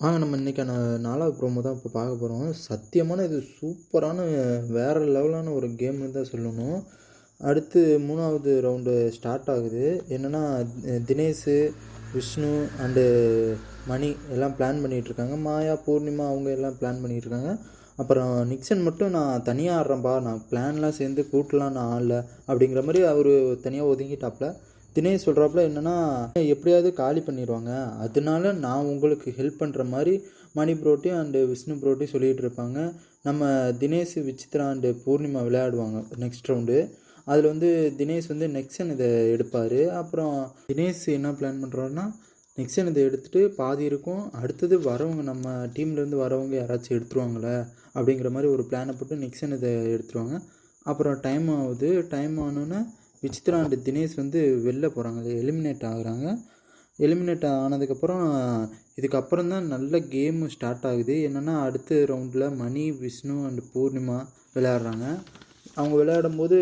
வாங்க நம்ம இன்றைக்கான நாலாவது ப்ரோமோ தான் இப்போ பார்க்க போகிறோம் சத்தியமான இது சூப்பரான வேறு லெவலான ஒரு கேம்னு தான் சொல்லணும். அடுத்து மூணாவது ரவுண்டு ஸ்டார்ட் ஆகுது. என்னென்னா தினேஷ் விஷ்ணு அண்டு மணி எல்லாம் பிளான் பண்ணிகிட்ருக்காங்க மாயா பூர்ணிமா அவங்க எல்லாம் பிளான் பண்ணிகிட்ருக்காங்க அப்புறம் நிக்சன் மட்டும் நான் தனியாக ஆடுறேன்ப்பா நான் பிளான்லாம் சேர்ந்து கூட்டலாம் நான் ஆடல அப்படிங்கிற மாதிரி அவர் தனியாக ஒதுங்கிட்டாப்புல தினேஷ் சொல்கிறாப்புல என்னென்னா எப்படியாவது காலி பண்ணிடுவாங்க அதனால நான் உங்களுக்கு ஹெல்ப் பண்ணுற மாதிரி மணி ப்ரோட்டையும் அண்டு விஷ்ணு ப்ரோட்டையும் சொல்லிகிட்டு இருப்பாங்க. நம்ம தினேஷ் விசித்ரா அண்டு பூர்ணிமா விளையாடுவாங்க நெக்ஸ்ட் ரவுண்டு அதில் வந்து தினேஷ் வந்து நெக்ஸன் இதை எடுப்பார். அப்புறம் தினேஷ் என்ன பிளான் பண்ணுறாருன்னா நெக்ஸன் இதை எடுத்துகிட்டு பாதி இருக்கும். அடுத்தது வரவங்க நம்ம டீம்லேருந்து வரவங்க யாராச்சும் எடுத்துருவாங்களே அப்படிங்கிற மாதிரி ஒரு பிளானை போட்டு நெக்ஸன் இதை எடுத்துருவாங்க. அப்புறம் டைம் ஆகுது. டைம் ஆனோன்னே விசித்ரா அண்ட் தினேஷ் வந்து வெளில போகிறாங்க எலிமினேட் ஆகுறாங்க. எலிமினேட் ஆனதுக்கப்புறம் இதுக்கப்புறம் தான் நல்ல கேம் ஸ்டார்ட் ஆகுது. என்னென்னா அடுத்த ரவுண்டில் மணி விஷ்ணு அண்ட் பூர்ணிமா விளையாடுறாங்க. அவங்க விளையாடும்போது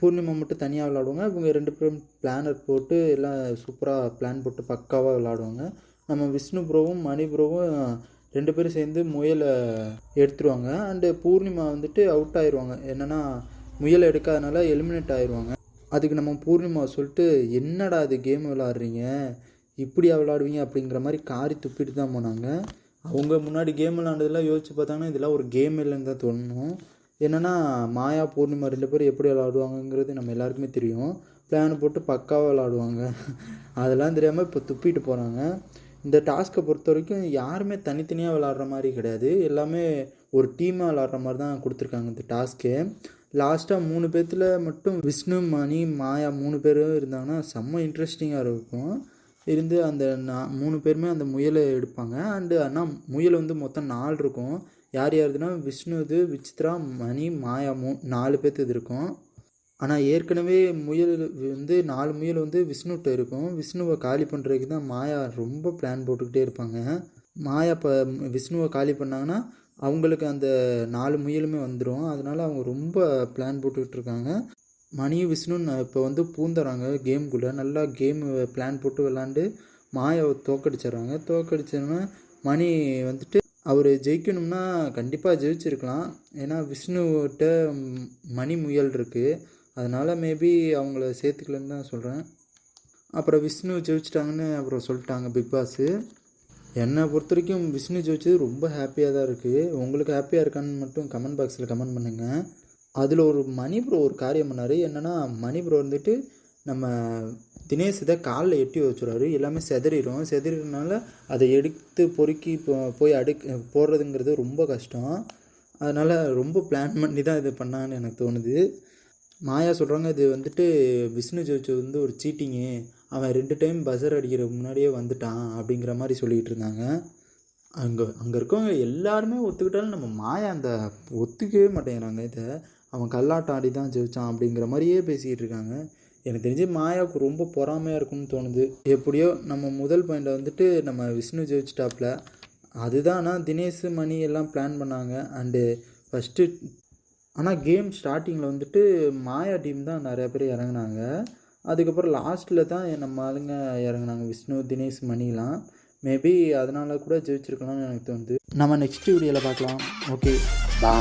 பூர்ணிமா மட்டும் தனியாக விளாடுவாங்க இவங்க ரெண்டு பேரும் பிளானர் போட்டு எல்லாம் சூப்பராக பிளான் போட்டு பக்காவாக விளாடுவாங்க நம்ம விஷ்ணு ப்ரோவும் மணி ப்ரோவும் ரெண்டு பேரும் சேர்ந்து முயலை எடுத்துருவாங்க. அண்டு பூர்ணிமா வந்துட்டு அவுட் ஆயிடுவாங்க என்னென்னா முயல் எடுக்காதனால எலிமினேட் ஆயிடுவாங்க அதுக்கு நம்ம பூர்ணிமா சொல்லிட்டு என்னடா இது கேம் விளாட்றீங்க இப்படியா விளாடுவீங்க அப்படிங்கிற மாதிரி காரி துப்பிட்டு தான் போனாங்க. அவங்க முன்னாடி கேம் விளாண்டதெல்லாம் யோசிச்சு பார்த்தாங்கன்னா இதெல்லாம் ஒரு கேம் இல்லைன்னு தான் தோணும். என்னென்னா மாயா பூர்ணிமா ரெண்டு பேரும் எப்படி விளாடுவாங்கங்கிறது நம்ம எல்லாருக்குமே தெரியும். பிளான் போட்டு பக்காவாக விளாடுவாங்க அதெல்லாம் தெரியாமல் இப்போ துப்பிட்டு போகிறாங்க இந்த டாஸ்க்கை பொறுத்த வரைக்கும் யாருமே தனித்தனியாக விளாட்ற மாதிரி கிடையாது. எல்லாமே ஒரு டீமாக விளாட்ற மாதிரி தான் கொடுத்துருக்காங்க இந்த டாஸ்க்கு லாஸ்ட்டாக மூணு பேர்த்தில் மட்டும் விஷ்ணு மணி மாயா மூணு பேரும் இருந்தாங்கன்னா செம்ம இன்ட்ரெஸ்டிங்காக இருக்கும். இருந்து அந்த நான் மூணு பேருமே அந்த முயலை எடுப்பாங்க. அண்டு ஆனால் முயல் வந்து மொத்தம் நாலு இருக்கும். யார் யாருதுன்னா விஷ்ணு இது விசித்ரா மணி மாயா மூ நாலு பேர்த்து இது இருக்கும். ஆனால் ஏற்கனவே முயல் வந்து நாலு முயல் வந்து விஷ்ணுகிட்ட இருக்கும். விஷ்ணுவை காலி பண்ணுறதுக்கு தான் மாயா ரொம்ப பிளான் போட்டுக்கிட்டே இருப்பாங்க. மாயா இப்போ விஷ்ணுவை காலி பண்ணாங்கன்னா அவங்களுக்கு அந்த நாலு முயலுமே வந்துடும் அதனால் அவங்க ரொம்ப பிளான் போட்டுக்கிட்டு மணி விஷ்ணு இப்போ வந்து பூந்துறாங்க கேம்குள்ளே நல்லா கேம் பிளான் போட்டு விளாண்டு மாயாவை தோக்கடிச்சிடுறாங்க. தோக்கடிச்சோன்னா மணி வந்துட்டு அவர் ஜெயிக்கணும்னா கண்டிப்பாக ஜெயிச்சிருக்கலாம். ஏன்னா விஷ்ணுகிட்ட மணி முயல் இருக்குது அதனால் மேபி அவங்கள சேர்த்துக்கலன்னு தான் சொல்கிறேன் அப்புறம் விஷ்ணு ஜெயிச்சிட்டாங்கன்னு அப்புறம் சொல்லிட்டாங்க பிக் பாஸு. என்னை பொறுத்த வரைக்கும் விஷ்ணு ஜெயிச்சது ரொம்ப ஹாப்பியாக தான் இருக்குது உங்களுக்கு ஹாப்பியாக இருக்கான்னு மட்டும் கமெண்ட் பாக்ஸில் கமெண்ட் பண்ணுங்கள் அதில் ஒரு மணி ப்ரோ ஒரு காரியம் பண்ணார். என்னென்னா மணி ப்ரோ வந்துட்டு நம்ம தினேஷ் இதை காலில் எட்டி வச்சுருவாரு எல்லாமே செதறிடும். செதறினால அதை எடுத்து பொறுக்கி போய் அடுக் போடுறதுங்கிறது ரொம்ப கஷ்டம். அதனால் ரொம்ப பிளான் பண்ணி தான் இது பண்ணான்னு எனக்கு தோணுது. மாயா சொல்கிறாங்க இது வந்துட்டு விஷ்ணு ஜெயிச்சது வந்து ஒரு சீட்டிங்கு அவன் ரெண்டு டைம் பஸர் அடிக்கிற முன்னாடியே வந்துட்டான் அப்படிங்கிற மாதிரி சொல்லிகிட்டு இருந்தாங்க. அங்கே அங்கே இருக்கவங்க எல்லாருமே ஒத்துக்கிட்டாலும் நம்ம மாயா அந்த ஒத்துக்கவே மாட்டேங்கிறாங்க. இதை அவன் கல்லாட்டம் ஆடி தான் ஜெயிச்சான் அப்படிங்கிற மாதிரியே பேசிக்கிட்டு இருக்காங்க. எனக்கு தெரிஞ்சு மாயாவுக்கு ரொம்ப பொறாமையாக இருக்கும்னு தோணுது. எப்படியோ நம்ம முதல் பாயிண்டை வந்துட்டு நம்ம விஷ்ணு ஜெயிச்சிட்டாப்புல அதுதான் தினேஷ் மணி எல்லாம் பிளான் பண்ணாங்க. அண்டு ஃபஸ்ட்டு ஆனால் கேம் ஸ்டார்டிங்கில் வந்துட்டு மாயா டீம் தான் நிறையா பேர் இறங்குனாங்க. அதுக்கப்புறம் லாஸ்ட்டில் தான் நம்ம ஆளுங்க இறங்குனாங்க விஷ்ணு தினேஷ் மணிலாம். மேபி அதனால் கூட ஜெயிச்சிருக்கலாம்னு எனக்கு தோணுது. நம்ம நெக்ஸ்ட் வீடியோவில் பார்க்கலாம். ஓகே பா